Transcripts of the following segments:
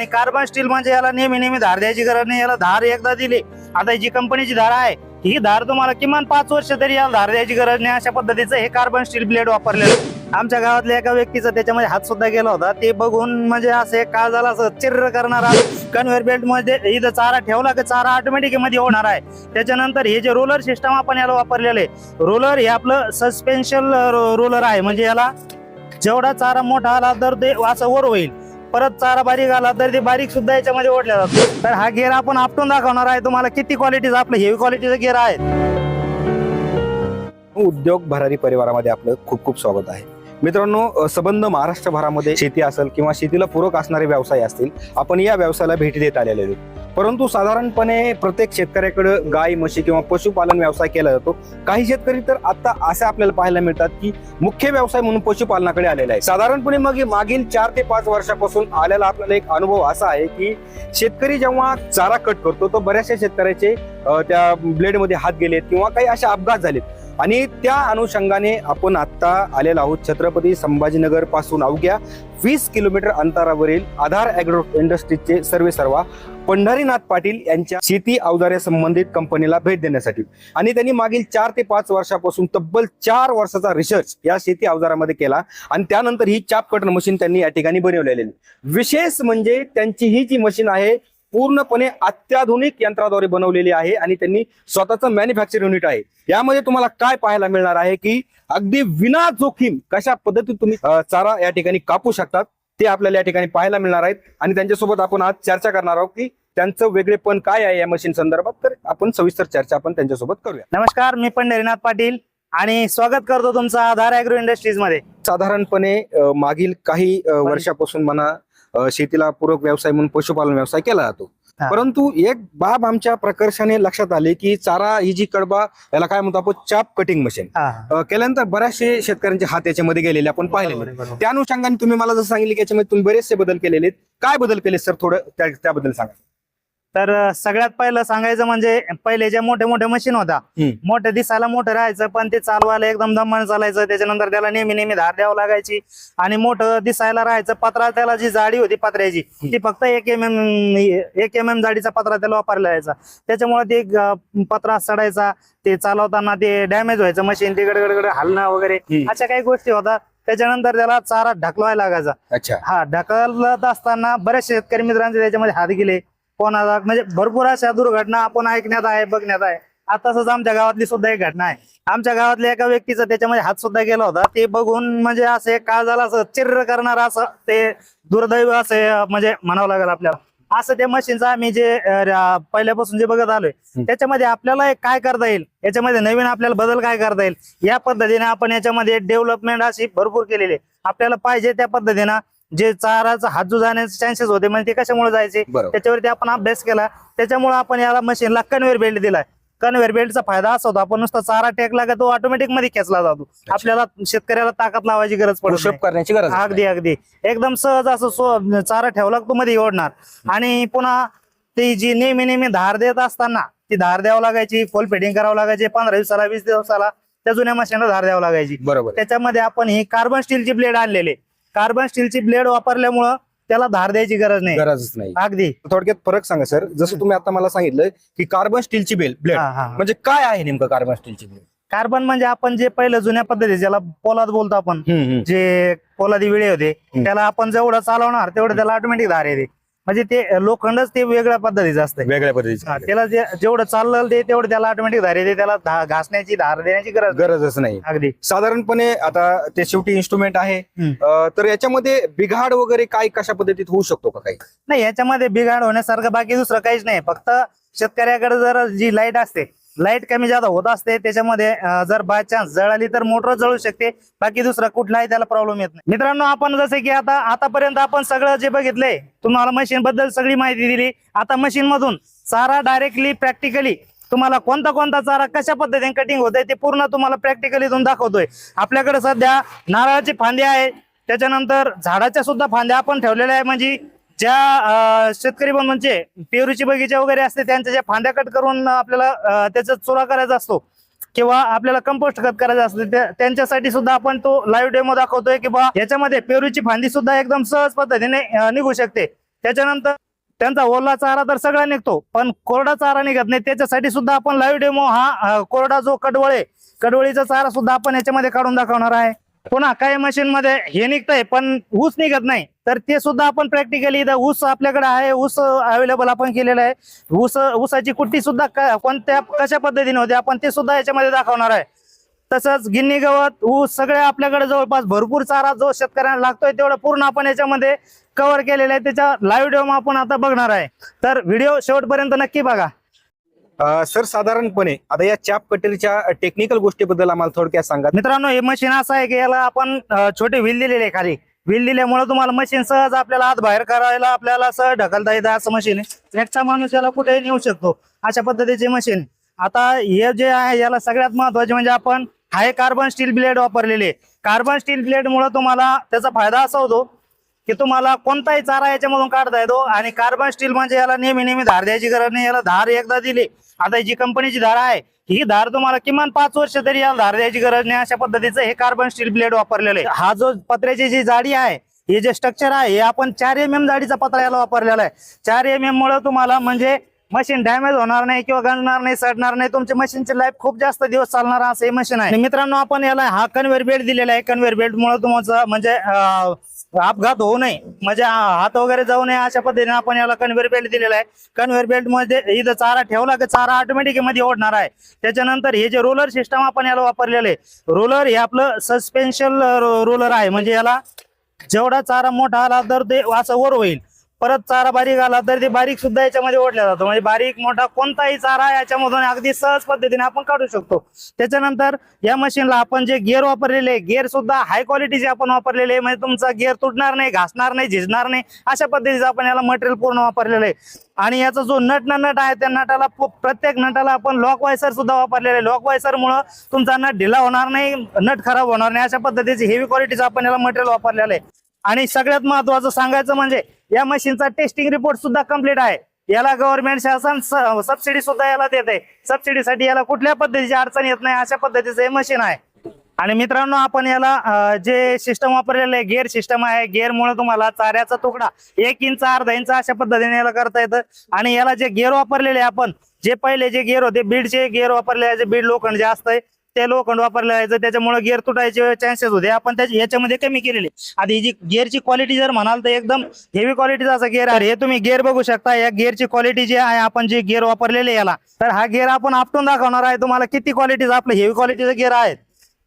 आणि carbon steel म्हणजे याला नेहमी नेहमी धार द्यायची गरज नाही. याला धार एकदा दिली आता जी कंपनीची धार आहे ही धार तुम्हाला किमान पाच वर्ष तरी याला धार द्यायची गरज नाही. अशा पद्धतीचं हे कार्बन स्टील ब्लेड वापरलेलं आमच्या गावातल्या एका व्यक्तीचा त्याच्यामध्ये हात सुद्धा गेला होता. ते बघून म्हणजे असं एक काळ झाला असं चिर्र करणारा कन्व्हेअर बेल्टमध्ये इथं चारा ठेवला की चारा ऑटोमॅटिकमध्ये होणार आहे. त्याच्यानंतर हे जे रोलर सिस्टम आपण याला वापरलेले रोलर हे आपलं सस्पेन्शन रोलर आहे. म्हणजे याला जेवढा चारा मोठा आला तर ते असं वर होईल. परत चारा बारीक आला तर ते बारीक सुद्धा याच्यामध्ये ओढल्या जातो तर हा गेअर आपण आपटून दाखवणार आहे. तुम्हाला किती क्वालिटीचा आपलं? हेवी क्वालिटीचा गेअर आहे उद्योग भरारी परिवारामध्ये आपलं खूप खूप स्वागत आहे. मित्रांनो संबंध महाराष्ट्रभरामध्ये शेती असेल किंवा शेतीला पूरक असणारे व्यवसाय असतील आपण या व्यवसायाला भेटी देत आलेले आहोत. परंतु साधारणपणे प्रत्येक शेतकऱ्याकडे गाय म्हशी किंवा पशुपालन व्यवसाय केला जातो. काही शेतकरी तर आता असे आपल्याला पाहायला मिळतात की मुख्य व्यवसाय म्हणून पशुपालनाकडे आलेला आहे साधारणपणे मग मागील चार ते पाच वर्षापासून आलेला आपल्याला एक अनुभव असा आहे की शेतकरी जेव्हा चारा कट करतो तो बऱ्याचशा शेतकऱ्याचे त्या ब्लेडमध्ये हात गेलेत किंवा काही असे अपघात झालेत. आणि त्या अनुषंगाने आपण आता आलेलो आहोत. छत्रपती संभाजीनगरपासून अवघ्या वीस किलोमीटर अंतरावरील आधार अॅग्रो इंडस्ट्रीजचे सर्वे सर्वा पंढरीनाथ पाटील यांच्या शेती अवजारे संबंधित कंपनीला भेट देण्यासाठी. आणि त्यांनी मागील चार ते पाच वर्षापासून तब्बल चार वर्षाचा रिसर्च या शेती अवजारामध्ये केला आणि त्यानंतर ही चाप कटर मशीन त्यांनी या ठिकाणी बनवलेली. विशेष म्हणजे त्यांची ही जी मशीन आहे पूर्णपणे अत्याधुनिक यंत्राद्वारे बनवलेली आहे आणि त्यांनी स्वतःचं मॅन्युफॅक्चर युनिट आहे. यामध्ये तुम्हाला काय पाहायला मिळणार आहे की अगदी विना जोखीम कशा पद्धतीत तुम्ही चारा या ठिकाणी कापू शकतात ते आपल्याला या ठिकाणी पाहायला मिळणार आहेत. आणि त्यांच्यासोबत आपण आज चर्चा करणार आहोत की त्यांचं वेगळेपण काय आहे या मशीन संदर्भात तर आपण सविस्तर चर्चा आपण त्यांच्यासोबत करूया. नमस्कार मी पंढरीनाथ पाटील आणि स्वागत करतो तुमचं आधार अॅग्रो इंडस्ट्रीजमध्ये. साधारणपणे मागील काही वर्षापासून म्हणा शेतीला पूरक व्यवसाय म्हणून पशुपालन व्यवसाय केला जातो. परंतु एक बाब आमच्या प्रकर्षाने लक्षात आली की चारा ही जी कडबा याला काय म्हणतो आपण चाप कटिंग मशीन केल्यानंतर बऱ्याचशे शेतकऱ्यांचे हात याच्यामध्ये गेलेले आपण बरोबर. त्या अनुषंगाने तुम्ही मला जसं सांगितलं की याच्यामध्ये तुम्ही बरेचसे बदल केलेले काय बदल केले सर? थोडं त्या- त्याबद्दल सांगा. तर सगळ्यात पहिलं सांगायचं म्हणजे पहिले जे मोठे मोठे मशीन होता. मोठे दिसायला मोठं राहायचं पण ते चालवायला एकदम दमन चालायचं. त्याच्यानंतर त्याला नेहमी नेहमी धार द्यावं लागायची आणि मोठं दिसायला राहायचं. पत्रा त्याला जी जाडी होती पत्र्याची ती फक्त एक एम एम एक एम एम जाडीचा पत्रा त्याला वापरला जायचा. त्याच्यामुळे ते पत्रा सडायचा ते चालवताना ते डॅमेज व्हायचं मशीन ते गडगड हलणं वगैरे. अशा काही गोष्टी होतात त्याच्यानंतर त्याला चारा ढकलवायला लागायचा. अच्छा. हा ढकलत असताना बरेच शेतकरी मित्रांचे त्याच्यामध्ये हात गेले. कोणाला म्हणजे भरपूर अशा दुर्घटना आपण ऐकण्यात आहे बघण्यात आहे. आता तसंच आमच्या गावातली सुद्धा एक घटना आहे. आमच्या गावातल्या एका व्यक्तीचा त्याच्यामध्ये हात सुद्धा गेला होता. ते बघून म्हणजे असं काळ झाला असं चिर्र करणार असं ते दुर्दैव असं म्हणजे म्हणावं लागेल आपल्याला. असं त्या मशीनचं आम्ही जे पहिल्यापासून जे बघत आलोय. त्याच्यामध्ये आपल्याला एक काय करता येईल? याच्यामध्ये नवीन आपल्याला बदल काय करता येईल? या पद्धतीने आपण याच्यामध्ये डेव्हलपमेंट अशी भरपूर केलेली आहे. आपल्याला पाहिजे त्या पद्धतीनं जे चाराचा हात जो जाण्याचे चान्सेस होते म्हणजे ते कशामुळे जायचे? बरोबर. त्याच्यावरती आपण अभ्यास केला. त्याच्यामुळे आपण याला मशीनला कन्व्हेअर बेल्ट दिलाय. कन्व्हेअर बेल्टचा फायदा असा होतो आपण नुसता चारा टेकला का तो ऑटोमॅटिकमध्ये खेचला जातो. आपल्याला शेतकऱ्याला ताकद लावायची गरज पडत नाही. करण्याची गरज नाही. अगदी अगदी. एकदम सहज असं सो- चारा ठेवला का तो मध्ये ओढणार. आणि पुन्हा ती जी नेहमी नेहमी धार देत असताना ती धार द्यावं लागायची फुल फिडिंग करावं लागायची पंधरा दिवसाला वीस दिवसाला त्या जुन्या मशीनला धार द्यावं लागायची. बरोबर. त्याच्यामध्ये आपण ही कार्बन स्टीलची ब्लेड आणलेले कार्बन स्टीलची ब्लेड वापरल्यामुळं त्याला धार द्यायची गरज नाही. गरजच नाही. अगदी. थोडक्यात फरक सांगा सर. जसं तुम्ही आता मला सांगितलं की कार्बन स्टीलची बेल ब्लेड हा, हा. म्हणजे काय आहे नेमकं कार्बन स्टीलची ब्लेड? कार्बन म्हणजे आपण जे पहिलं जुन्या पद्धती ज्याला पोलाद बोलतो आपण जे पोलादी विळे होते. त्याला आपण जेवढं चालवणार तेवढं त्याला ऑटोमॅटिक धार येते. म्हणजे ते लोखंडच ते वेगळ्या पद्धतीचं असतं वेगळ्या पद्धतीची त्याला जे- जेवढं चाललं ते तेवढं त्याला ऑटोमॅटिक धार येते त्याला धा- घासण्याची धार देण्याची गरज नाही. गरजच नाही. अगदी. साधारणपणे आता ते शेवटी इन्स्ट्रुमेंट आहे. हम्म. अं, तर याच्यामध्ये बिघाड वगैरे काय कशा पद्धतीत होऊ शकतो का काही? नाही याच्यामध्ये बिघाड होण्यासारखं बाकी दुसरं काहीच नाही. फक्त शेतकऱ्याकडे जर जी लाइट असते लाइट कमी जादा होत असते त्याच्यामध्ये जर बाय चान्स जळाली तर मोटर जळू शकते बाकी दुसरा कुठलाही त्याला प्रॉब्लेम येत नाही. मित्रांनो आपण जसे की आता आतापर्यंत आपण सगळं जे बघितलंय तुम्हाला मशीन बद्दल सगळी माहिती दिली. आता मशीन मधून चारा डायरेक्टली प्रॅक्टिकली तुम्हाला कोणता कोणता चारा कशा पद्धतीने कटिंग होत आहे ते पूर्ण तुम्हाला प्रॅक्टिकली दाखवतोय. आपल्याकडे सध्या नारळाची फांदी आहे त्याच्यानंतर झाडाच्या सुद्धा फांद्या आपण ठेवलेल्या आहे म्हणजे ज्या शेतकरी शेतकरी बंधूंचे पेरूची बगीचा वगैरे असते त्यांच्या ज्या फांद्या कट करून आपल्याला त्याचा चुरा करायचा असतो किंवा आपल्याला कंपोस्ट खत करायचं असतं त्यांच्यासाठी सुद्धा आपण तो लाईव्ह डेमो दाखवतोय किंवा याच्यामध्ये पेरूची फांदी सुद्धा एकदम सहज पद्धतीने निघू शकते. त्याच्यानंतर त्यांचा ओला चारा तर सगळा निघतो पण कोरडा चारा निघत नाही. त्याच्यासाठी सुद्धा आपण लाईव्ह डेमो हा कोरडा जो कडवळे कडवळीचा चारा सुद्धा आपण याच्यामध्ये काढून दाखवणार आहे. पुन्हा काही मशीन मध्ये हे निघतंय पण ऊस निघत नाही. तर ते सुद्धा आपण प्रॅक्टिकली इथं ऊस आपल्याकडे आहे ऊस अवेलेबल आपण केलेला आहे. ऊस ऊसाची कुट्टी सुद्धा कोणत्या कशा पद्धतीने होते आपण ते सुद्धा याच्यामध्ये दाखवणार आहे. तसंच गिन्नी गवत ऊस सगळे आपल्याकडे जवळपास भरपूर चारा जो शेतकऱ्यांना लागतोय तेवढं पूर्ण आपण याच्यामध्ये कव्हर केलेलं आहे. त्याच्या लाईव्ह डेमो आपण आता बघणार आहे. तर व्हिडिओ शेवटपर्यंत नक्की बघा. सर साधारणपणे आता या चाप कटरीच्या टेक्निकल गोष्टीबद्दल आम्हाला थोडक्यात सांगा. मित्रांनो हे मशीन असं आहे की याला आपण छोटे व्हील दिलेले आहे खाली. व्हील दिल्यामुळे तुम्हाला मशीन सहज आपल्याला हात बाहेर करायला आपल्याला सहज ढकलता येतं असं मशीन आहे. एकटा माणूस याला कुठेही नेऊ शकतो. अशा पद्धतीचे मशीन आता हे जे आहे याला सगळ्यात महत्त्वाचे म्हणजे आपण हाय कार्बन स्टील ब्लेड वापरलेले कार्बन स्टील ब्लेड मुळे तुम्हाला त्याचा फायदा असा होतो की तुम्हाला कोणताही चारा याच्यामधून काढता येतो आणि कार्बन स्टील म्हणजे याला नेहमी नेहमी धार द्यायची गरज नाही. याला धार एकदा दिली आता जी कंपनीची धार आहे ही धार तुम्हाला किमान पाच वर्ष तरी याला धार द्यायची गरज नाही. अशा पद्धतीचं हे कार्बन स्टील ब्लेड वापरलेलं आहे. हा जो पत्र्याची जी जाडी आहे हे जे स्ट्रक्चर आहे हे आपण चार एम एम जाडीचा पत्रा याला वापरलेला आहे. चार एम एम मुळे तुम्हाला म्हणजे मशीन डॅमेज होणार नाही किंवा गंजणार नाही सडणार नाही. तुमच्या मशीनची लाईफ खूप जास्त दिवस चालणार असं हे मशीन आहे. आणि मित्रांनो आपण याला हा कन्व्हेअर बेल्ट दिलेला आहे. कन्व्हेअर बेल्ट मुळे तुमचं म्हणजे अपघात होऊ नये. म्हणजे हा- हात वगैरे जाऊ नये अशा पद्धतीने आपण याला कन्व्हेअर बेल्ट दिलेला आहे. कन्व्हेअर बेल्टमध्ये इथं चारा ठेवला की चारा ऑटोमॅटिकमध्ये ओढणार आहे. त्याच्यानंतर हे जे रोलर सिस्टम आपण याला वापरलेलं आहे रोलर हे आपलं सस्पेन्शन रोलर आहे. म्हणजे याला जेवढा चारा मोठा आला तर ते असं वर होईल. परत चारा बारीक आला तर ते बारीक सुद्धा याच्यामध्ये ओढल्या जातो. म्हणजे बारीक मोठा कोणताही चारा याच्यामधून अगदी सहज पद्धतीने आपण काढू शकतो. त्याच्यानंतर या मशीनला आपण जे गिअर वापरलेले गिअर सुद्धा हाय क्वालिटीचे आपण वापरलेले आहे. म्हणजे तुमचा गिअर तुटणार नाही घासणार नाही झिजणार नाही अशा पद्धतीचं आपण याला मटेरियल पूर्ण वापरलेलं आहे. आणि याचा जो नट न नट आहे त्या नटाला प्रत्येक नटाला आपण लॉक वायसर सुद्धा वापरलेलं आहे. लॉक वायसर मुळे तुमचा नट ढिला होणार नाही नट खराब होणार नाही अशा पद्धतीचे हेवी क्वालिटीचं आपण याला मटेरियल वापरलेलं आहे. आणि सगळ्यात महत्वाचं सांगायचं म्हणजे या मशीनचा टेस्टिंग रिपोर्ट सुद्धा कंप्लीट आहे. याला गव्हर्नमेंट शासन सबसिडी सुद्धा याला देते सबसिडीसाठी याला कुठल्या पद्धतीची अडचण येत नाही अशा पद्धतीचं हे मशीन आहे. आणि मित्रांनो आपण याला जे सिस्टम वापरलेलं आहे गेअर सिस्टम आहे गेअरमुळे तुम्हाला चाऱ्याचा तुकडा एक इंच अर्धा इंच अशा पद्धतीने याला करता येतं. आणि याला जे गेअर वापरलेले आहे आपण जे पहिले जे गेअर होते बीडचे गेअर वापरले जे बीड लोखंड जे असतंय ते लोखंड वापरले जायचं त्याच्यामुळे गिअर तुटायचे चान्सेस होते. आपण त्याच्या याच्यामध्ये कमी केलेले. आता ही जी गिअरची क्वालिटी जर म्हणाल तर एकदम हेवी क्वालिटीचा असा गिअर आहे. हे तुम्ही गिअर बघू शकता. या गिअरची क्वालिटी जी आहे आपण जे गिअर वापरलेले याला तर हा गिअर आपण आपटून दाखवणार आहे. तुम्हाला किती क्वालिटीचा आपलं हेवी क्वालिटीचं गिअर आहे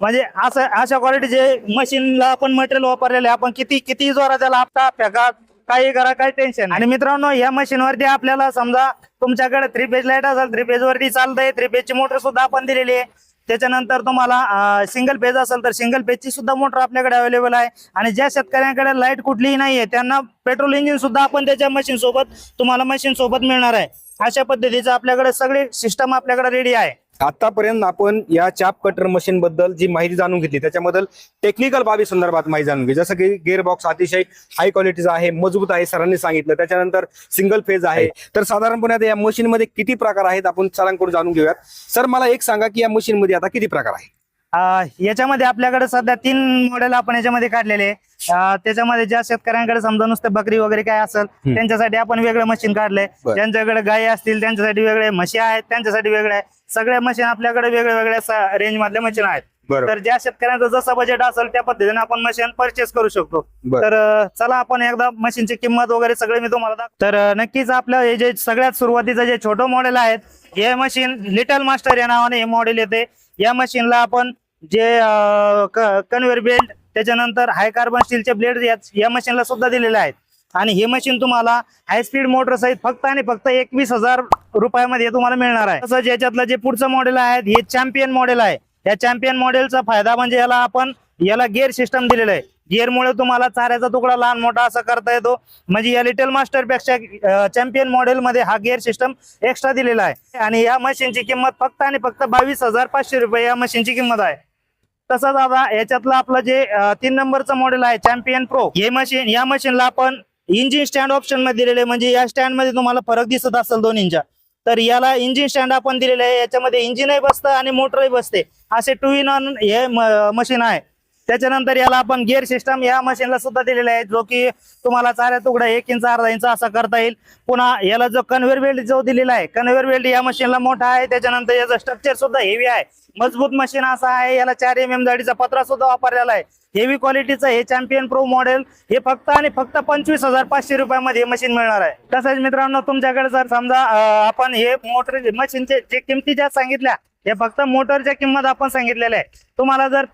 म्हणजे असं अशा क्वालिटीचे मशीनला आपण मटेरियल वापरलेले आपण किती किती जोरा त्याला आपटा फेका काही करा काही टेन्शन आणि मित्रांनो या मशीन वरती आपल्याला समजा तुमच्याकडे थ्री पेज लाइट असेल थ्री पेज वरती चालतंय थ्री पेजची मोटर सुद्धा आपण दिलेली आहे. त्याच्यानंतर तुम्हाला सिंगल पेज असेल तर सिंगल पेजची सुद्धा मोटर आपल्याकडे अवेलेबल आहे. आणि ज्या शेतकऱ्यांकडे लाइट कुठलीही नाहीये त्यांना पेट्रोल इंजिन सुद्धा आपण त्याच्या मशीन सोबत तुम्हाला मशीन सोबत मिळणार आहे. अशा पद्धतीचं आपल्याकडे सगळी सिस्टम आपल्याकडे रेडी आहे. आतापर्यंत आपण या चाप कटर मशीन बद्दल जी माहिती जाणून घेतली त्याच्याबद्दल टेक्निकल बाबी संदर्भात माहिती जाणून घेतली. जसं की गिअर बॉक्स अतिशय हाय क्वालिटीचा आहे मजबूत आहे सरांनी सांगितलं. त्याच्यानंतर सिंगल फेज आहे. तर साधारणपणे आता या मशीन मध्ये किती प्रकार आहेत आपण सरांकडून जाणून घेऊयात. सर मला एक सांगा की या मशीन मध्ये आता किती प्रकार आहे याच्यामध्ये आपल्याकडे सध्या तीन मॉडेल आपण याच्यामध्ये काढलेले त्याच्यामध्ये ज्या शेतकऱ्यांकडे समजा नुसतं बकरी वगैरे काय असेल त्यांच्यासाठी आपण वेगळं मशीन काढलंय. ज्यांच्याकडे गायी असतील त्यांच्यासाठी वेगळे म्हशी आहेत त्यांच्यासाठी वेगळे आहे. सगळ्या मशीन आपल्याकडे वेगळ्या वेगळ्या रेंज मधल्या मशीन आहेत. तर ज्या शेतकऱ्यांचं जसं बजेट असेल त्या पद्धतीने आपण मशीन परचेस करू शकतो. तर चला आपण एकदा मशीनची किंमत वगैरे सगळे मी तुम्हाला दाख तर नक्कीच आपलं हे जे सगळ्यात सुरुवातीचं जे छोटं मॉडेल आहेत हे मशीन लिटल मास्टर या नावाने हे मॉडेल येते. या मशीनला आपण जे कन्व्हेअर बेल्ट त्याच्यानंतर हाय कार्बन स्टीलचे ब्लेड या मशीनला सुद्धा दिलेले आहेत. आणि हे मशीन तुम्हाला हाय स्पीड मोटर सहित फक्त आणि फक्त एकवीस हजार रुपयामध्ये तुम्हाला मिळणार आहे. तसंच याच्यातलं जे पुढचं मॉडेल आहे हे चॅम्पियन मॉडेल आहे. या चॅम्पियन मॉडेलचा फायदा म्हणजे याला आपण याला गेअर सिस्टम दिलेलं आहे. गिअरमुळे तुम्हाला चाऱ्याचा तुकडा लहान मोठा असा करता येतो. म्हणजे या लिटल मास्टरपेक्षा चॅम्पियन मॉडेल मध्ये हा गिअर सिस्टम एक्स्ट्रा दिलेला आहे. आणि या मशीनची किंमत फक्त आणि फक्त बावीस हजार पाचशे रुपये या मशीनची किंमत आहे. तसंच आता याच्यातलं आपलं जे तीन नंबरचं मॉडेल आहे चॅम्पियन प्रो हे मशीन या मशीनला आपण इंजिन स्टँड ऑप्शनमध्ये दिलेले म्हणजे या स्टँडमध्ये तुम्हाला फरक दिसत असेल दोन्हींच्या तर याला इंजिन स्टँड आपण दिलेले आहे याच्यामध्ये इंजिनही बसतं आणि मोटरही बसते. असे टू इन ऑन हे मशीन आहे. त्याच्यानंतर याला आपण गिअर सिस्टम या मशीनला सुद्धा दिलेला आहे जो की तुम्हाला चाऱ्या तुकडा एक इंच अर्धा इंच असा करता येईल. पुन्हा याला जो कन्व्हेअर बेल्ट जो दिलेला आहे कन्व्हेअर बेल्ट या मशीनला मोठा आहे त्याच्यानंतर याचं स्ट्रक्चर सुद्धा हेवी आहे. मजबूत मशीन असा आहे याला चार एम एम जाडीचा पत्रा सुद्धा वापरलेला आहे. हेवी क्वालिटीचं हे चॅम्पियन प्रो मॉडेल हे फक्त आणि फक्त पंचवीस हजार पाचशे रुपयामध्ये हे मशीन मिळणार आहे. तसंच मित्रांनो तुमच्याकडे जर समजा आपण हे मोटर मशीनचे जे किमती ज्या सांगितल्या हे फक्त मोटरच्या किंमत आपण सांगितलेल्या आहे. तुम्हाला जर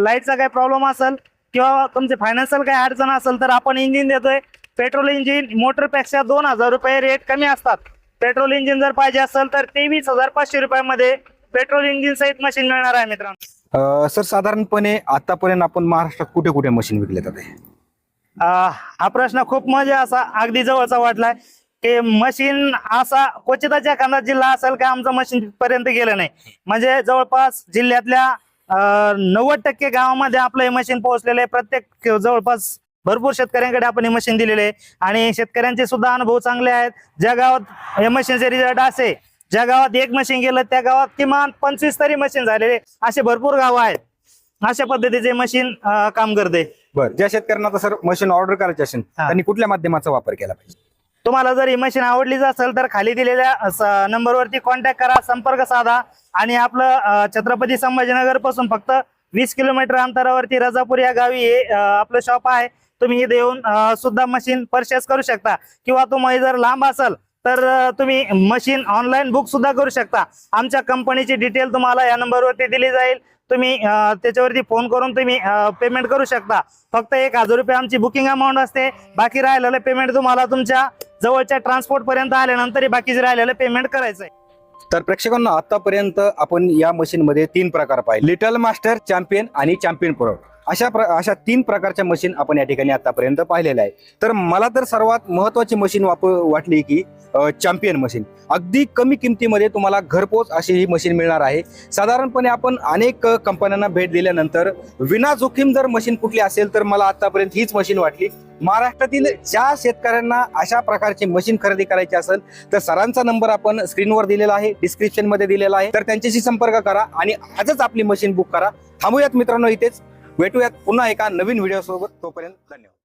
लाईटचा काही प्रॉब्लेम असेल किंवा तुमचे फायनान्शियल काही अडचण असेल तर आपण इंजिन देतोय. पेट्रोल इंजिन मोटरपेक्षा दोन हजार रुपये रेट कमी असतात. पेट्रोल इंजिन जर पाहिजे असेल तर तेवीस हजार पाचशे रुपयामध्ये पेट्रोल इंजिन सहित मशीन मिळणार आहे मित्रांनो. सर साधारणपणे आतापर्यंत आपण महाराष्ट्रात कुठे कुठे मशीन विकले जाते? हा प्रश्न खूप म्हणजे असा अगदी जवळचा वाटलाय. की मशीन असा क्वचितच एखादा जिल्हा असेल का आमचं मशीन पर्यंत गेलं नाही. म्हणजे जवळपास जिल्ह्यातल्या नव्वद टक्के गावामध्ये आपलं हे मशीन पोहोचलेलं आहे. प्रत्येक जवळपास भरपूर शेतकऱ्यांकडे आपण हे मशीन दिलेले आहे. आणि शेतकऱ्यांचे सुद्धा अनुभव चांगले आहेत. ज्या गावात हे मशीनचे रिझल्ट असे ज्या गावात एक मशीन गेलं त्या गावात किमान पंचवीस तरी मशीन झालेले असे भरपूर गाव आहेत. अशा पद्धतीचे मशीन काम करते. बरं. ज्या शेतकऱ्यांना सर मशीन ऑर्डर करायचे असेल. त्यांनी कुठल्या माध्यमाचा वापर केला पाहिजे? तुम्हाला जर ही मशीन आवडलीच असेल तर खाली दिलेल्या स- नंबरवरती कॉन्टॅक्ट करा संपर्क साधा आणि आपलं छत्रपती संभाजीनगरपासून फक्त वीस किलोमीटर अंतरावरती रजापूर या गावी हे आपलं शॉप आहे. तुम्ही इथे येऊन सुद्धा मशीन परचेस करू शकता. किंवा तुम्ही जर लांब असाल तर तुम्ही मशीन ऑनलाईन बुक सुद्धा करू शकता. आमच्या कंपनीची डिटेल तुम्हाला या नंबरवरती दिली जाईल. तुम्ही त्याच्यावरती फोन करून तुम्ही पेमेंट करू शकता. फक्त एक हजार रुपये आमची बुकिंग अमाऊंट असते. बाकी राहिलेलं पेमेंट तुम्हाला तुमच्या जवळच्या ट्रान्सपोर्ट पर्यंत आल्यानंतर बाकीचे राहिलेलं पेमेंट करायचं आहे तर प्रेक्षकांना आतापर्यंत आपण या मशीन मध्ये तीन प्रकार पाहिले. लिटल मास्टर चॅम्पियन आणि चॅम्पियन प्रो अशा प्र अशा तीन प्रकारच्या मशीन आपण या ठिकाणी आतापर्यंत पाहिलेल्या आहे तर मला तर सर्वात महत्वाची मशीन वाप वाटली की चॅम्पियन मशीन अगदी कमी किमतीमध्ये तुम्हाला घरपोच अशी ही मशीन मिळणार आहे. साधारणपणे आपण अनेक कंपन्यांना भेट दिल्यानंतर विना जोखीम जर मशीन कुठली असेल तर मला आतापर्यंत हीच मशीन वाटली. महाराष्ट्रातील ज्या शेतकऱ्यांना अशा प्रकारची मशीन खरेदी करायची असेल तर सरांचा नंबर आपण स्क्रीनवर दिलेला आहे डिस्क्रिप्शनमध्ये दिलेला आहे. तर त्यांच्याशी संपर्क करा आणि आजच आपली मशीन बुक करा. थांबूयात मित्रांनो इथेच. भेटूयात पुन्हा एका नवीन व्हिडिओसोबत तोपर्यंत धन्यवाद.